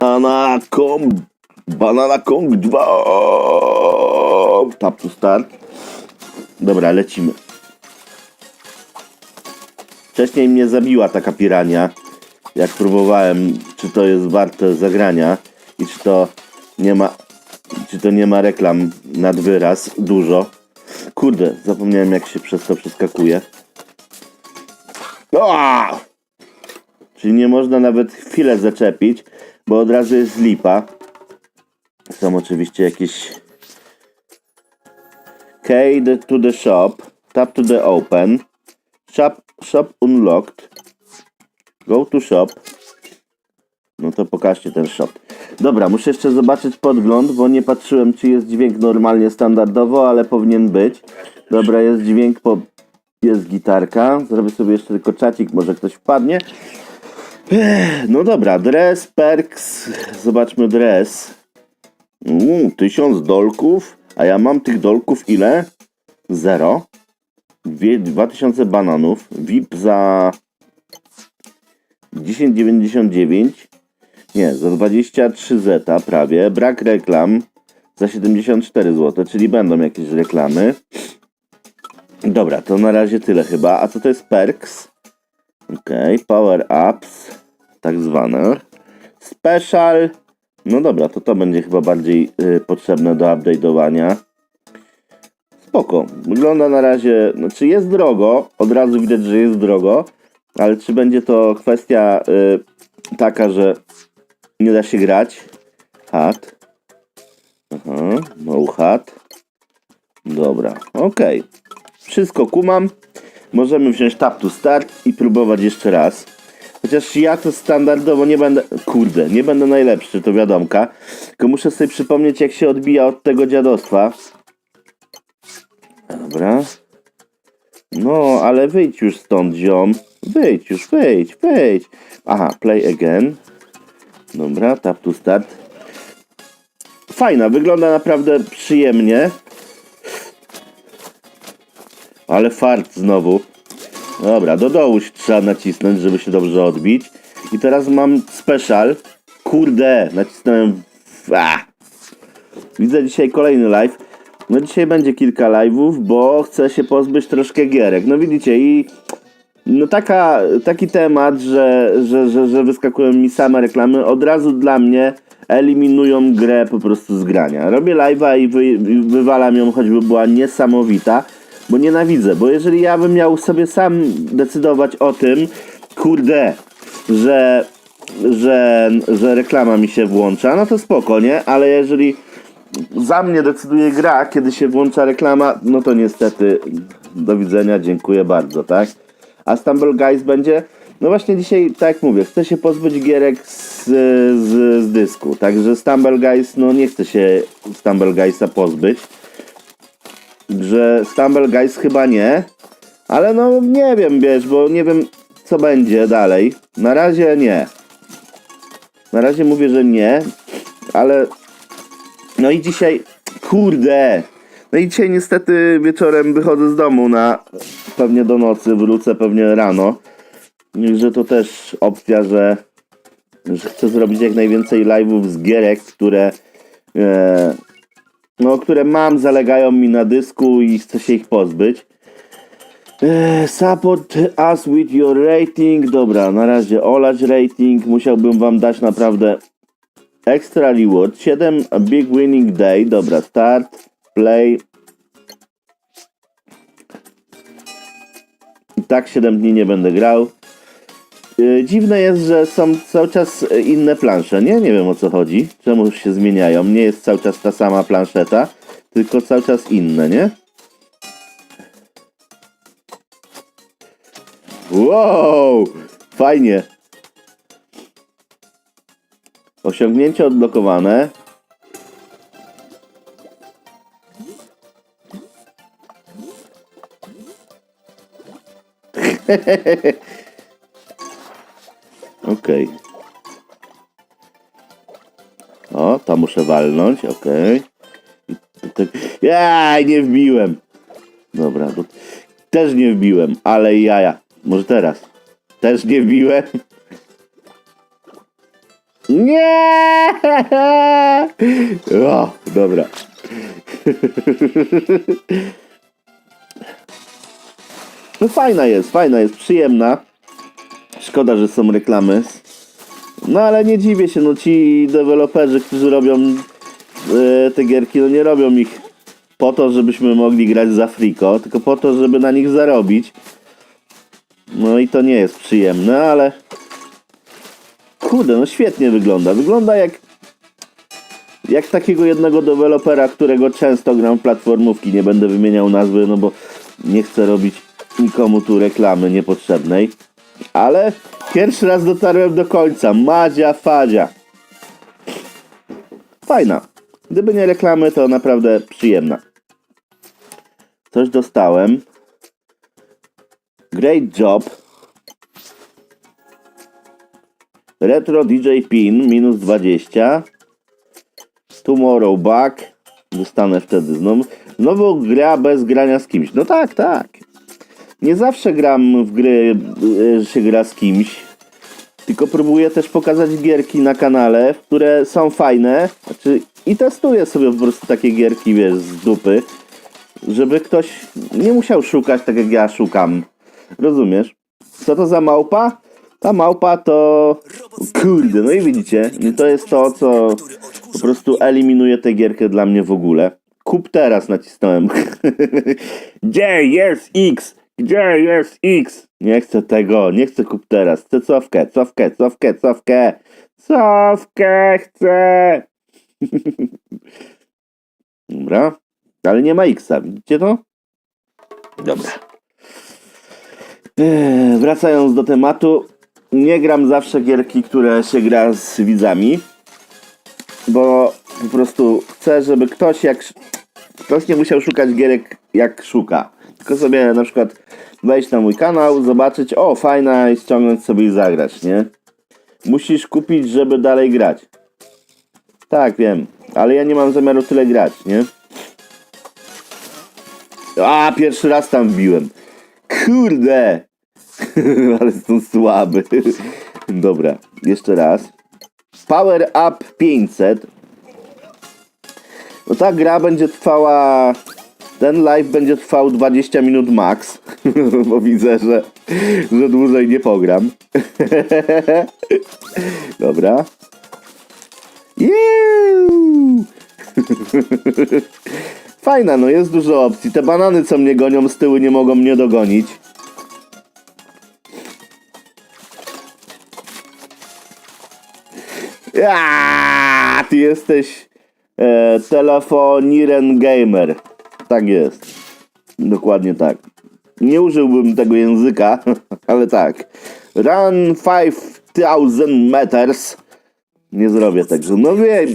Banana Kong, Banana Kong 2. Tap to start. Dobra, lecimy. Wcześniej mnie zabiła taka pirania. Jak próbowałem, czy to jest warte zagrania i czy to nie ma, czy to nie ma reklam nad wyraz dużo. Kurde, zapomniałem jak się przez to przeskakuje. Oa! Czyli nie można nawet chwilę zaczepić, bo od razu jest lipa. Są oczywiście jakieś Key to the shop, tap to the open, shop, shop unlocked, go to shop. No to pokażcie ten shop. Dobra, muszę jeszcze zobaczyć podgląd, bo nie patrzyłem czy jest dźwięk normalnie standardowo, ale powinien być. Dobra, jest dźwięk, po... jest gitarka. Zrobię sobie jeszcze tylko czacik, może ktoś wpadnie. No dobra, dress, perks, zobaczmy dress. Uuu, tysiąc dolków, a ja mam tych dolków ile? Zero. Dwie, 2000 bananów. VIP za 10,99. Nie, za 23 zeta prawie. Brak reklam za 74 zł, czyli będą jakieś reklamy. Dobra, to na razie tyle chyba. A co to jest perks? Okej, power ups, tak zwane. Special. No dobra, to to będzie chyba bardziej y, potrzebne do update'owania. Spoko. Wygląda na razie, znaczy jest drogo, od razu widać, że jest drogo, ale czy będzie to kwestia y, taka, że nie da się grać? Hat. Aha, no hat. Dobra, okej. Wszystko kumam. Możemy wziąć tap to start i próbować jeszcze raz. Chociaż ja to standardowo nie będę. Kurde, nie będę najlepszy, to wiadomka. Tylko muszę sobie przypomnieć, jak się odbija od tego dziadostwa. Dobra. No, ale wyjdź już stąd, ziom. Wyjdź już, wyjdź, wyjdź. Aha, play again. Dobra, tap to start. Fajna, wygląda naprawdę przyjemnie. Ale fart znowu. Dobra, do dołu trzeba nacisnąć, żeby się dobrze odbić. I teraz mam special. Kurde, nacisnąłem. A. Widzę dzisiaj kolejny live. No dzisiaj będzie kilka live'ów, bo chcę się pozbyć troszkę gierek. No widzicie i no taka, taki temat, że, że, że, że wyskakują mi same reklamy, od razu dla mnie eliminują grę po prostu z grania. Robię live'a i wy, wywalam ją, choćby była niesamowita, bo nienawidzę, bo jeżeli ja bym miał sobie sam decydować o tym, kurde, że, że, że reklama mi się włącza, no to spoko, nie? Ale jeżeli za mnie decyduje gra, kiedy się włącza reklama, no to niestety do widzenia, dziękuję bardzo, tak? A Stumble Guys będzie, no właśnie dzisiaj, tak jak mówię, chcę się pozbyć gierek z, z, z dysku, także Stumble Guys, no nie chcę się Stumble Guysa pozbyć, że Stumble Guys chyba nie, ale no nie wiem, wiesz, bo nie wiem co będzie dalej, na razie nie, na razie mówię, że nie, ale no i dzisiaj, kurde. No i dzisiaj niestety wieczorem wychodzę z domu na pewnie do nocy, wrócę pewnie rano. Że to też opcja, że, że chcę zrobić jak najwięcej live'ów z gierek, które e, no, które mam, zalegają mi na dysku i chcę się ich pozbyć. E, support us with your rating. Dobra, na razie olać rating. Musiałbym wam dać naprawdę Extra reward, 7 a big winning day, dobra, start, play. I tak 7 dni nie będę grał. Yy, dziwne jest, że są cały czas e, inne plansze, nie? Nie wiem o co chodzi, czemu się zmieniają. Nie jest cały czas ta sama planszeta, tylko cały czas inne, nie? Wow, fajnie. Osiągnięcie odblokowane. Okej. O, to muszę walnąć, okej. Tutaj- Jaj, nie wbiłem. Dobra, to... też nie wbiłem, ale jaja. Może teraz. Też nie wbiłem. Nie! O, dobra. No fajna jest, fajna jest, przyjemna. Szkoda, że są reklamy. No ale nie dziwię się, no ci deweloperzy, którzy robią e, te gierki, no nie robią ich po to, żebyśmy mogli grać za friko, tylko po to, żeby na nich zarobić. No i to nie jest przyjemne, ale kurde, no świetnie wygląda. Wygląda jak jak takiego jednego dewelopera, którego często gram w platformówki. Nie będę wymieniał nazwy, no bo nie chcę robić nikomu tu reklamy niepotrzebnej. Ale pierwszy raz dotarłem do końca. Madzia Fadzia. Fajna. Gdyby nie reklamy, to naprawdę przyjemna. Coś dostałem. Great job. Retro DJ Pin minus 20. Tomorrow Back. Dostanę wtedy znowu. Znowu gra bez grania z kimś. No tak, tak. Nie zawsze gram w gry, że się gra z kimś. Tylko próbuję też pokazać gierki na kanale, które są fajne. Znaczy, I testuję sobie po prostu takie gierki, wiesz, z dupy. Żeby ktoś nie musiał szukać tak jak ja szukam. Rozumiesz? Co to za małpa? Ta małpa to... Kurde, no i widzicie, no to jest to, co po prostu eliminuje tę gierkę dla mnie w ogóle. Kup teraz nacisnąłem. Gdzie jest X? Gdzie jest X? Nie chcę tego, nie chcę kup teraz. Chcę cofkę, cofkę, cofkę, cofkę. Cofkę chcę. Dobra. Ale nie ma Xa, widzicie to? Dobra. Eee, Wracając do tematu, nie gram zawsze gierki, które się gra z widzami, bo po prostu chcę, żeby ktoś jak ktoś nie musiał szukać gierek jak szuka. Tylko sobie na przykład wejść na mój kanał, zobaczyć, o fajna i ściągnąć sobie i zagrać, nie? Musisz kupić, żeby dalej grać. Tak, wiem, ale ja nie mam zamiaru tyle grać, nie? A, pierwszy raz tam wbiłem. Kurde! Ale jestem słaby. Dobra, jeszcze raz. Power Up 500. No ta gra będzie trwała... Ten live będzie trwał 20 minut max. Bo widzę, że, że dłużej nie pogram. Dobra. Fajna, no jest dużo opcji. Te banany, co mnie gonią z tyłu, nie mogą mnie dogonić. Ja, ty jesteś e, telefoniren gamer. Tak jest. Dokładnie tak. Nie użyłbym tego języka, ale tak. Run 5000 meters. Nie zrobię tego. No wiem.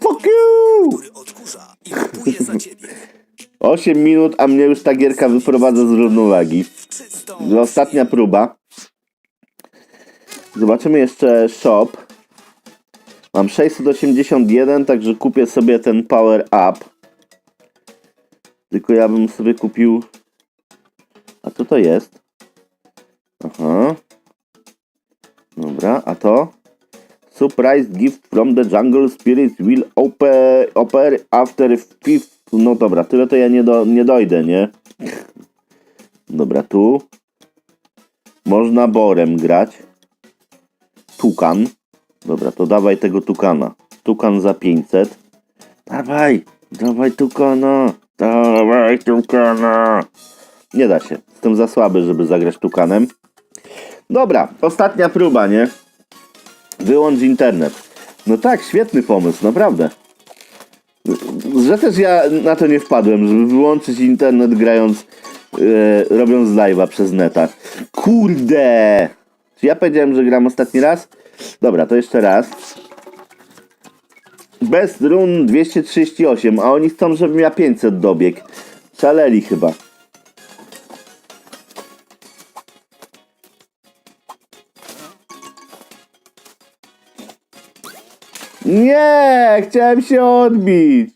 Fuck you! który odkurza i kupuje za ciebie 8 minut, a mnie już ta gierka wyprowadza z równowagi. Ostatnia próba. Zobaczymy jeszcze shop. Mam 681, także kupię sobie ten power up. Tylko ja bym sobie kupił. A co to jest? Aha. Dobra, a to? Surprise gift from the jungle spirits will open, after fifth. No dobra, tyle to ja nie, do, nie dojdę, nie? Dobra, tu. Można borem grać. Tukan. Dobra, to dawaj tego tukana. Tukan za 500. Dawaj, dawaj tukana. Dawaj tukana. Nie da się. Jestem za słaby, żeby zagrać tukanem. Dobra, ostatnia próba, nie? Wyłącz internet. No tak, świetny pomysł, naprawdę. Że też ja na to nie wpadłem, żeby wyłączyć internet grając, e, robiąc live'a przez neta. Kurde! Czy ja powiedziałem, że gram ostatni raz? Dobra, to jeszcze raz. Best run 238, a oni chcą, żebym ja 500 dobiegł. Szaleli chyba. Nie, chciałem się odbić.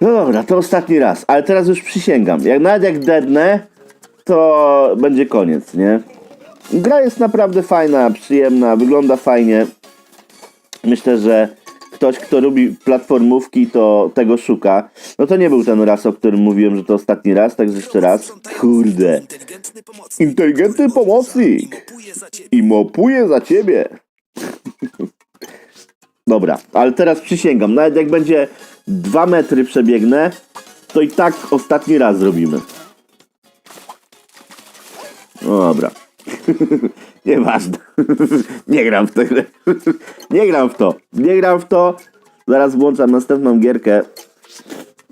No dobra, to ostatni raz, ale teraz już przysięgam. Jak nawet jak dednę, to będzie koniec, nie? Gra jest naprawdę fajna, przyjemna, wygląda fajnie. Myślę, że ktoś, kto lubi platformówki, to tego szuka. No to nie był ten raz, o którym mówiłem, że to ostatni raz, także jeszcze raz. Kurde. Inteligentny pomocnik. I mopuje za ciebie. Dobra, ale teraz przysięgam, nawet jak będzie dwa metry przebiegnę, to i tak ostatni raz zrobimy. No dobra. Nieważne. Nie gram w grę. Nie gram w to. Nie gram w to. Zaraz włączam następną gierkę.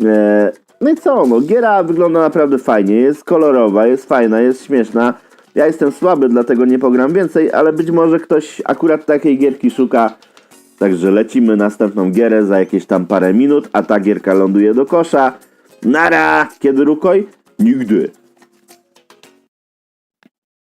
Eee, no i co, no giera wygląda naprawdę fajnie, jest kolorowa, jest fajna, jest śmieszna. Ja jestem słaby, dlatego nie pogram więcej, ale być może ktoś akurat takiej gierki szuka. Także lecimy następną gierę za jakieś tam parę minut, a ta gierka ląduje do kosza. Nara! Kiedy rukoj? Nigdy.